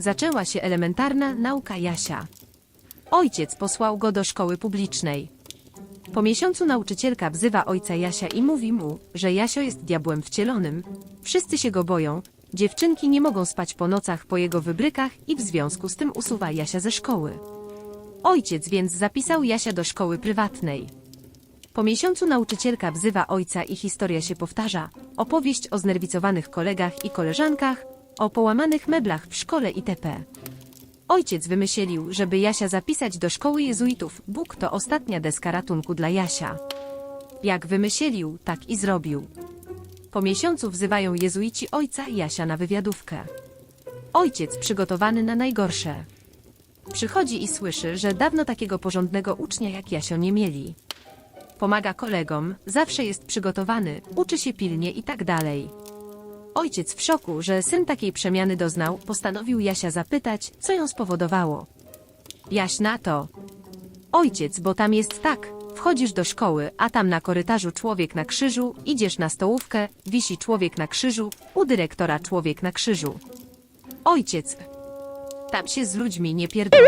zaczęła się elementarna nauka Jasia. Ojciec posłał go do szkoły publicznej. Po miesiącu nauczycielka wzywa ojca Jasia i mówi mu, że Jasio jest diabłem wcielonym. Wszyscy się go boją, dziewczynki nie mogą spać po nocach po jego wybrykach i w związku z tym usuwa Jasia ze szkoły. Ojciec więc zapisał Jasia do szkoły prywatnej. Po miesiącu nauczycielka wzywa ojca i historia się powtarza. Opowieść o znerwicowanych kolegach i koleżankach, o połamanych meblach w szkole itp. Ojciec wymyślił, żeby Jasia zapisać do szkoły jezuitów. Bóg to ostatnia deska ratunku dla Jasia. Jak wymyślił, tak i zrobił. Po miesiącu wzywają jezuici ojca Jasia na wywiadówkę. Ojciec przygotowany na najgorsze. Przychodzi i słyszy, że dawno takiego porządnego ucznia jak Jasio nie mieli. Pomaga kolegom, zawsze jest przygotowany, uczy się pilnie i tak dalej. Ojciec w szoku, że syn takiej przemiany doznał, postanowił Jasia zapytać, co ją spowodowało. Jaś na to. Ojciec, bo tam jest tak. Wchodzisz do szkoły, a tam na korytarzu człowiek na krzyżu, idziesz na stołówkę, wisi człowiek na krzyżu, u dyrektora człowiek na krzyżu. Ojciec. Tam się z ludźmi nie pierdolą.